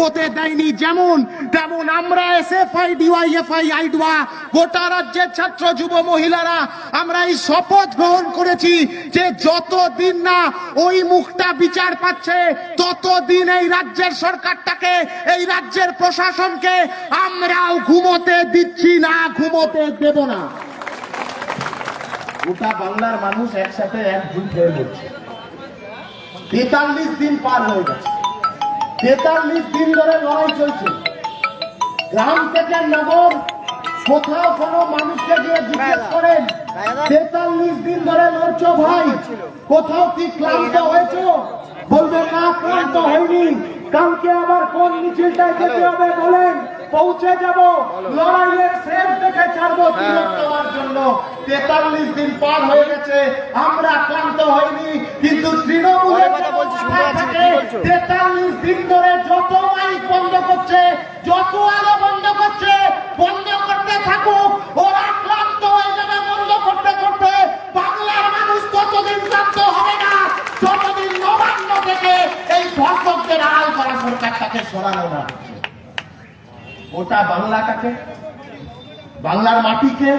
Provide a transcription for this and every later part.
হতে দেয়নি যেমন, তেমন আমরা এসএফআই ডিওয়াইএফআই আইডুয়া গোটা রাজ্যের ছাত্র, যুব মহিলারা, আমরা এই শপথ গ্রহণ করেছি যে যতদিন না ওই মুখটা বিচার পাচ্ছে, ততদিন এই রাজ্যের সরকারটাকে, এই রাজ্যের প্রশাসনকে আমরাও ঘুমোতে দিচ্ছি না, ঘুমোতে দেব না। গোটা বাংলার মানুষ একসাথে একজুট হয়ে বলছে তেতাল্লিশ দিন পার হয়ে গেছে। তেতাল্লিশ দিন ধরে লড়াই চলছে। গ্রাম থেকে নগর কোথাও কোনো মানুষকে গিয়ে জিজ্ঞেস করেন তেতাল্লিশ দিন ধরে লড়ছো ভাই কোথাও কি ক্লান্ত হয়েছো? বলবে না ক্লান্ত হয়নি কালকে আবার কোন মিছিলটায় যেতে হবে বলেন পৌঁছে যাব। লড়াইয়ের শেষ দেখে ছাড়বো দেওয়ার জন্য। তেতাল্লিশ দিন পার হয়ে গেছে আমরা ক্লান্ত হয়নি কিন্তু তৃণমূলের তেতাল্লিশ দিন ধরে যত বন্ধ করছে যত আলো বন্ধ করছে বন্ধ করতে থাকুক ওরা ক্লান্ত হয়ে যাবে বন্ধ করতে করতে বাংলার মানুষ ততদিন ক্লান্ত হবে না যতদিন নবান্ন থেকে এই করা সরকারটাকে সরানো না। গোটা বাংলাটাকে বাংলার মাটিকে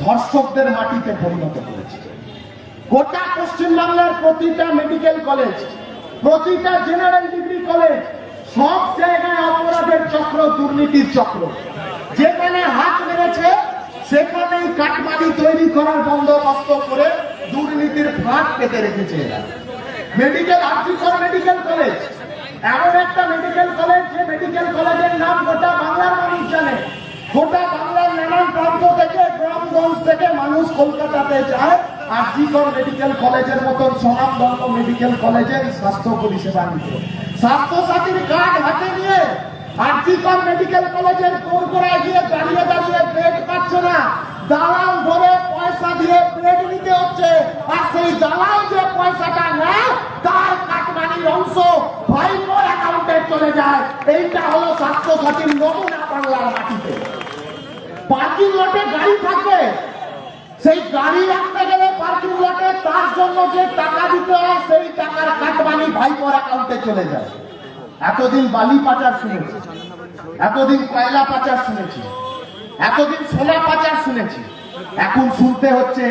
ধর্ষকদের মাটিতে পরিণত করেছে গোটা পশ্চিম বাংলার প্রতিটা মেডিকেল কলেজ প্রতিটা জেনারেল ডিগ্রি কলেজ সব জায়গায় অপরাধের চক্র, দুর্নীতির চক্র। যেখানে হাত মেরেছে, সেখানেই কাটমানি তৈরি করার বন্দোবস্ত করে দুর্নীতির ফাঁক পেতে রেখেছে এরা। মেডিকেল আর্থিকর মেডিকেল কলেজ এমন একটা মেডিকেল কলেজ যে মেডিকেল কলেজের নাম গোটা বাংলার মানুষ জানে। গোটা বাংলার নানান প্রান্ত থেকে, গ্রামগঞ্জ থেকে মানুষ কলকাতাতে যায়। আরজিকর মেডিকেল কলেজের মতন স্বনামধন্য মেডিকেল কলেজের স্বাস্থ্য পরিষেবা নিতে। স্বাস্থ্য সাথীর কার্ড হাতে নিয়ে আরজিকর মেডিকেল কলেজের কোরগোড়ায় গিয়ে দাঁড়িয়ে দাঁড়িয়ে বেড পাচ্ছে না। দালাল ধরে পয়সা দিয়ে বেড নিতে হচ্ছে। আর সেই দালাল যে পয়সাটা নেয়, তার কাটমানির অংশ ভাইপোর অ্যাকাউন্টে চলে যায়। এইটা হলো স্বাস্থ্য সাথীর নমুনা বাংলার মাটিতে। পার্কিং লটে গাড়ি থাকে সেই গাড়ি রাখতে পার্কিং লটে তার জন্য যে টাকা দিতে হয়, সেই টাকার কাটমানি অ্যাকাউন্টে চলে যায়। এতদিন বালি পাচার শুনেছি, এতদিন কয়লা পাচার শুনেছি, এতদিন সোনা পাচার শুনেছি। এখন শুনতে হচ্ছে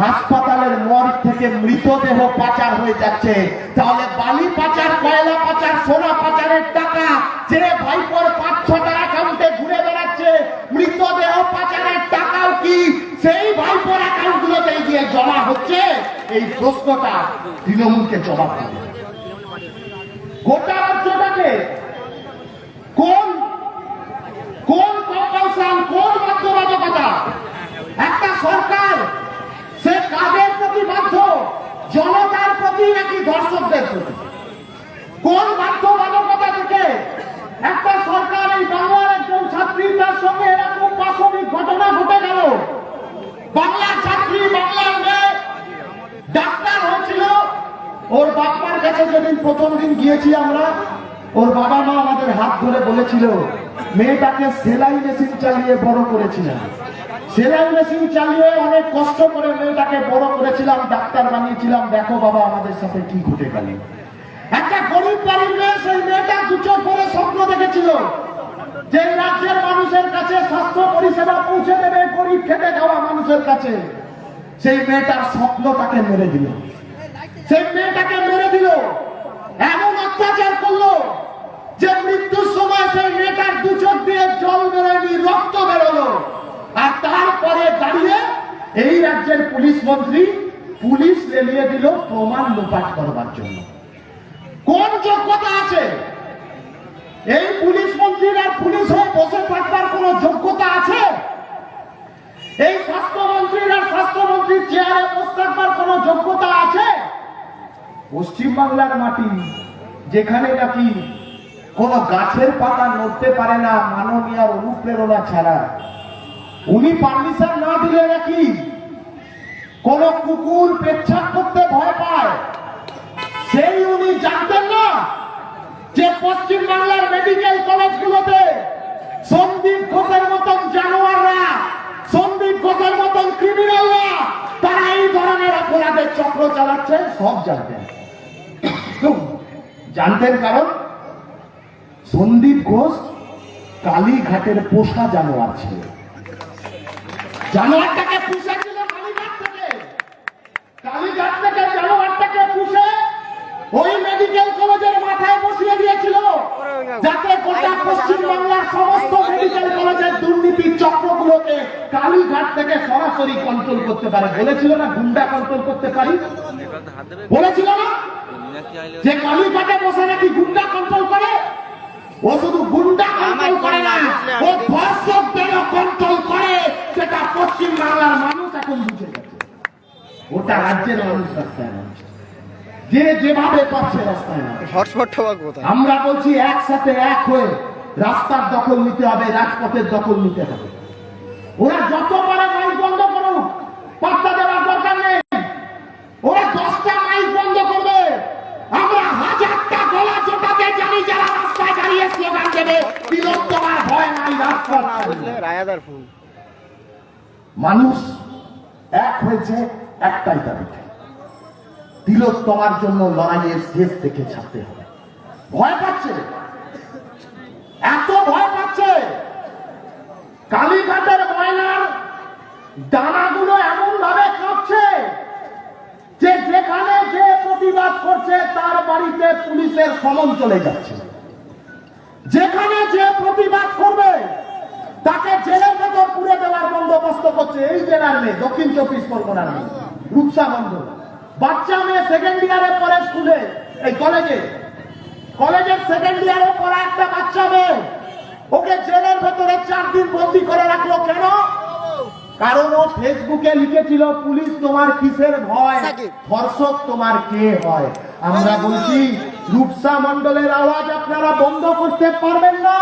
হাসপাতালের মর্গ থেকে মৃতদেহ পাচার হয়ে যাচ্ছে। তাহলে বালি পাচার, কয়লা পাচার, সোনা পাচারের টাকা যে ভাইপোর পাঁচ ছটা অ্যাকাউন্টে জমা হচ্ছে এই প্রশ্নটা তৃণমূলকে জবাব করবে গোটা রাজ্যটাকে কোন কোন কম্পালশন কোন বাধ্যবাধকতা একটা সরকার সে কাদের প্রতি বাধ্য জনতার প্রতি নাকি দর্শকদের প্রতি কোন বাধ্যবাধকতা থেকে একটা সরকার এই বাংলার একজন ছাত্রী তার সঙ্গে এরকম পাশবিক ঘটনা ঘটে গেল বাংলার ছাত্রী বাংলার মেয়ে ডাক্তার হয়েছিল ওর বাপ্পার কাছে যেদিন প্রথম দিন গিয়েছি আমরা, ওর বাবা মা আমাদের হাত ধরে বলেছিল, মেয়েটাকে সেলাই মেশিন চালিয়ে বড় করেছিলাম। সেলাই মেশিন চালিয়ে অনেক কষ্ট করে মেয়েটাকে বড় করেছিলাম, ডাক্তার বানিয়েছিলাম, দেখো বাবা, আমাদের সাথে কি ঘটে গেল। একটা গরিব বাড়ির মেয়ে সেই মেয়েটা দু চোখ করে স্বপ্ন দেখেছিল যে রাজ্যের মানুষের কাছে স্বাস্থ্য পরিষেবা পৌঁছে দেবে, গরিব খেটে খাওয়া মানুষের কাছে। সেই মেয়েটার স্বপ্নটাকে মেরে দিল। সেই মেয়েটাকে মেরে দিল, এমন অত্যাচার করল যে মৃত্যুর সময় সেই মেয়েটার দু চোখ দিয়ে জল বেরোয়নি, রক্ত বেরোলো। আর তারপরে দাঁড়িয়ে এই রাজ্যের পুলিশ মন্ত্রী পুলিশ লেলিয়ে দিল প্রমাণ লোপাট করবার জন্য। কোন যোগ্যতা আছে? এই পুলিশ মন্ত্রীর আর পুলিশ হয়ে বসে থাকবার কোন যোগ্যতা আছে? এই স্বাস্থ্যমন্ত্রীর আর স্বাস্থ্যমন্ত্রীর চেয়ারে বসে থাকবার কোন যোগ্যতা আছে? পশ্চিমবাংলার মাটি, যেখানে নাকি কোন গাছের পাতা নড়তে পারে না, মাননীয় অনুপ্রেরণা ছাড়া। উনি পারমিশন না দিলে নাকি কোন কুকুর পেচ্ছাপ করতে ভয় পায়? সেই উনি জানতেন না যে পশ্চিম বাংলার মেডিকেল কলেজগুলোতে সন্দীপ ঘোষের মতন জানোয়াররা সন্দীপ ঘোষের মতন ক্রিমিনালরা তারা এই ধরনের চক্র চালাচ্ছে সব জানতেন। জানতেন কারণ সন্দীপ ঘোষ কালীঘাটের পোষা জানোয়ার ছিল। জানোয়ারটাকে পুষেছিল কালীঘাট থেকে। কালীঘাট থেকে ওই মেডিকেল কলেজের মাথায় বসিয়ে দিয়েছিল যাতে গোটা পশ্চিম বাংলার সমস্ত মেডিকেল কলেজের দুর্নীতির চক্রগুলোকে কালীঘাট থেকে সরাসরি কন্ট্রোল করতে পারে। বলেছিল না গুন্ডা কন্ট্রোল করতে পারি? বলেছিল না? যে কালীঘাটে বসে নাকি গুন্ডা কন্ট্রোল করে? ও শুধু গুন্ডা কন্ট্রোল করে না ও ধর্ষকদেরও কন্ট্রোল করে। সেটা পশ্চিম বাংলার মানুষ এখন বুঝে গেছে। ওটা রাজ্যের মানুষ রাস্তায় যে যেভাবে পাচ্ছে রাস্তায় কোথায় আমরা বলছি একসাথে এক হয়ে রাস্তার দখল নিতে হবে রাজপথের দখল নিতে হবে। ওরা যত পারে মাইক বন্ধ করুক পাত্তা দেওয়ার দরকার নেই। ওরা দশটা মাইক বন্ধ করবে। আমরা হাজারটা গলা চোটাতে জানি যারা রাস্তায় দাঁড়িয়ে স্লোগান দেবে বিরক্তমার ভয় নাই রাস্তা না বুঝলে রায়াদার ফুল মানুষ এক হয়েছে একটাই দাবিতে। তিলোত্তমার জন্য লড়াইয়ের শেষ থেকে ছাড়তে হবে। ভয় পাচ্ছে? এত ভয় পাচ্ছে? কালীঘাটের ময়নার দানাগুলো এমন ভাবে কাঁপছে যে যেখানে যে প্রতিবাদ করছে, তার বাড়িতে পুলিশের সমন চলে যাচ্ছে। যেখানে যে প্রতিবাদ করবে, তাকে জেলের ভেতর পুরে দেওয়ার বন্দোবস্ত করছে এই জেলার মেয়ে, দক্ষিণ চব্বিশ পরগনার মেয়ে, রূপসা মন্ডল বাচ্চা মেয়ে সেকেন্ড ইয়ারে পড়ে স্কুলে এই কলেজে কলেজের সেকেন্ড ইয়ারে পড়া একটা বাচ্চা মেয়ে। ওকে জেলের ভেতরে চার দিন বন্দি করে রাখল। কেন? কারণ ও ফেসবুকে লিখেছিল পুলিশ তোমার কিসের ভয়। ধর্ষক তোমার কে হয়? আমরা বলছি রূপসা মন্ডলের আওয়াজ আপনারা বন্ধ করতে পারবেন না।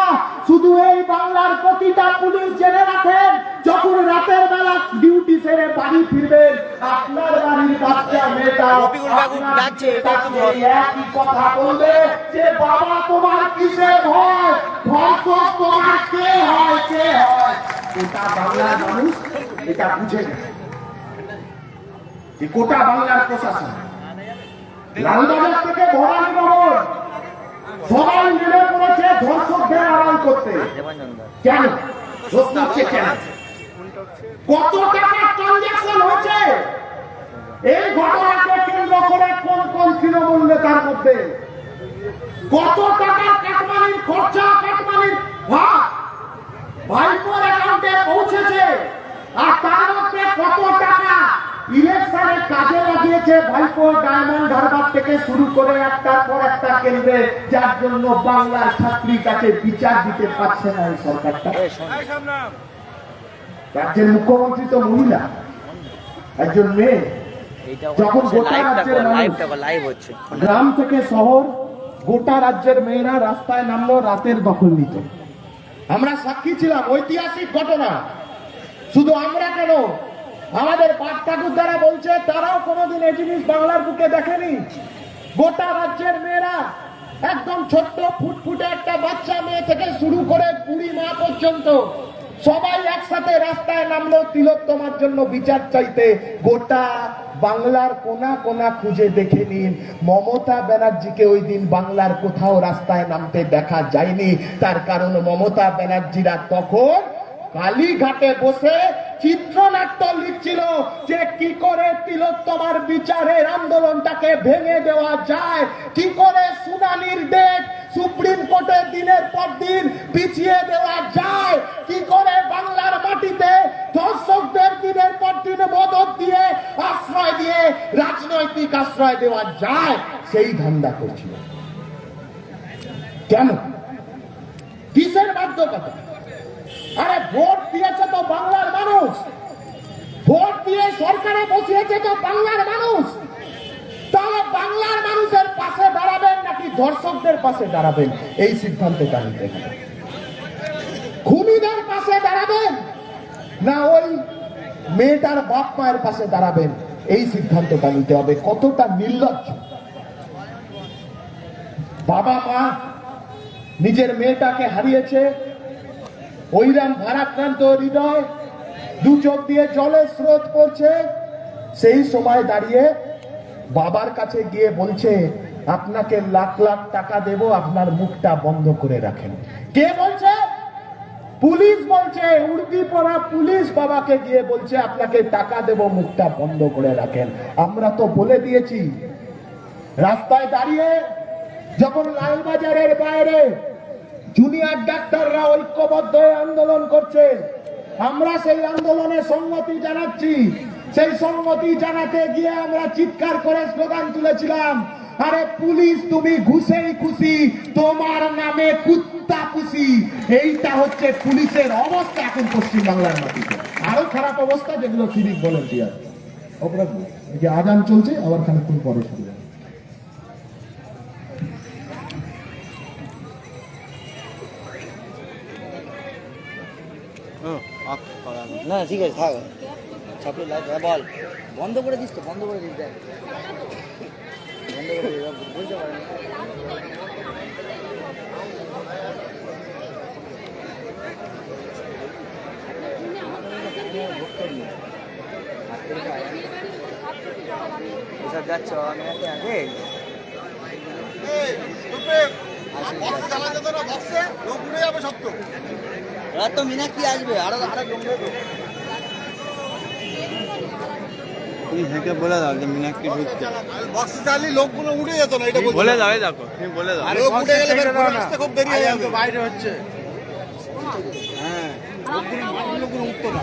শুধু এই বাংলার প্রতিটা পুলিশ জেনে রাখেন যখন রাতের বেলা ডিউটি সেরে বাড়ি ফিরবেন আপনার বাড়ির বাচ্চা মেয়েটা একই কথা বলবে যে বাবা তোমার কিসের ভয়? ধর্ষক তোমার কে হয় কে হয়? গোটা বাংলার মানুষ এটা বুঝে যে গোটা বাংলার প্রশাসন কত টাকা ট্রানজাকশন হয়েছে? এই কেন্দ্র করে কোন কোন তৃণমূল নেতার মধ্যে কত টাকা কাটমানির খরচা কাটমানির ভাগ ভাইপোর অ্যাকাউন্টে পৌঁছেছে আর তার মধ্যে কত টাকা ইলেকশনে কাজে ভাইপো ডায়মন্ড হারবার থেকে শুরু করে একটার পর একটা কেন্দ্রে যার জন্য বাংলার ছাত্রীর কাছে বিচার দিতে পারছে না এই সরকারটা। রাজ্যের মুখ্যমন্ত্রী তো মহিলা একজন মেয়ে। যখন গোটা রাজ্যের গ্রাম থেকে শহর গোটা রাজ্যের মেয়েরা রাস্তায় নামলো রাতের দখল নিতে। আমরা সাক্ষী ছিলাম ঐতিহাসিক ঘটনা। শুধু আমরা কেন আমাদের পাট ঠাকুর দ্বারা বলছে, তারাও কোনোদিন এই জিনিস বাংলার বুকে দেখেনি। গোটা রাজ্যের মেয়েরা একদম ছোট্ট, ফুটফুটে একটা বাচ্চা মেয়ে থেকে শুরু করে কুড়ি মা পর্যন্ত সবাই একসাথে রাস্তায় নামলো তিলোত্তমার জন্য বিচার চাইতে। গোটা বাংলার কোনা কোনা খুঁজে দেখে নিন মমতা ব্যানার্জিকে ওই দিন বাংলার কোথাও রাস্তায় নামতে দেখা যায়নি। তার কারণ মমতা ব্যানার্জিরা তখন কালীঘাটে বসে চিত্রনাট্য লিখছিল যে কি করে তিলোত্তমার বিচারের আন্দোলনটাকে ভেঙে দেওয়া যায়, কি করে শুনানির ডেট সুপ্রিম কোর্টে দিনের পর দিন পিছিয়ে দেওয়া যায়, কি করে বাংলার মাটিতে দর্শকদের দিনের পর দিন মদত দিয়ে আশ্রয় দিয়ে রাজনৈতিক আশ্রয় দেওয়া যায়, সেই ধান্দা করছিল। কেন? কিসের বাধ্যকতা? আরে ভোট দিয়েছে তো বাংলার মানুষ। ভোট দিয়ে সরকারে বসিয়েছে তো বাংলার মানুষ। তাহলে বাংলার মানুষের পাশে দাঁড়াবেন নাকি ধর্ষকদের পাশে দাঁড়াবেন? এই সিদ্ধান্তটা নিতে হবে খুনিদের পাশে দাঁড়াবেন না ওই মেয়েটার বাপ মায়ের পাশে দাঁড়াবেন? এই সিদ্ধান্তটা নিতে হবে। কতটা নির্লজ্জ। বাবা মা নিজের মেয়েটাকে হারিয়েছে। ওইরাম ভারাক্রান্ত হৃদয়। দু চোখ দিয়ে জলের স্রোত পড়ছে। সেই সময় দাঁড়িয়ে বাবার কাছে গিয়ে বলছে, আপনাকে লাখ লাখ টাকা দেব, আপনার মুখটা বন্ধ করে রাখেন। কে বলছে? পুলিশ বলছে উর্দি পড়া পুলিশ বাবাকে গিয়ে বলছে, আপনাকে টাকা দেব, মুখটা বন্ধ করে রাখেন। আমরা তো বলে দিয়েছি। রাস্তায় দাঁড়িয়ে যখন লালবাজারের বাইরে জুনিয়র ডাক্তাররা ঐক্যবদ্ধ হয়ে আন্দোলন করছে আমরা সেই আন্দোলনে সম্মতি জানাচ্ছি। সেই সম্মতি জানাতে গিয়ে আমরা চিৎকার করে স্লোগান তুলেছিলাম, আরে পুলিশ, তুমি ঘুষেই খুশি, তোমার নামে কুত্তা খুশি এইটা হচ্ছে পুলিশের অবস্থা এখন পশ্চিম বাংলার মাটিতে। আরও খারাপ অবস্থা যেগুলো সিভিক ভলেন্টিয়ার অপরাধ যে আজান চলছে, আবার খানিকক্ষণ পরে শুরু হবে। না, ঠিক আছে, থাক। ছাপড়ি লাইট বল। বন্ধ করে দিস তো, বন্ধ করে দিস, দেখ। বন্ধ করে দিস বুঝতে পারেন এসব যাচ্ছ, আমি আছি আগে এবার তো। মিনাক্ষী আসবে? আরও আরও তো তুমি হেঁকে বলে দাও যে মিনাক্ষী ঢুকছে। বক্স চালি লোকগুলো উঠে যেত না এটা বলে দাও দেখো। তুমি বলে দাও। লোক উঠে গেলে আসতে খুব দেরি হয়ে যাবে। বাইরে হচ্ছে। হ্যাঁ লোকগুলো উঠতো না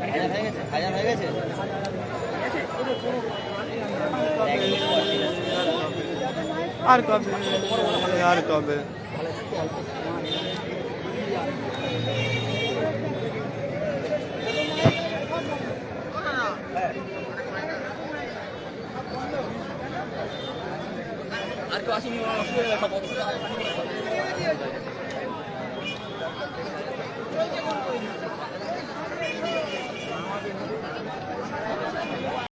হাজার হয়ে গেছে হাজার হয়ে গেছে হাজার হয়ে গেছে এক মিনিট পর ঠিক আছে। আর কবে? আর কবে? আর কেউ আসেনি নেই, সব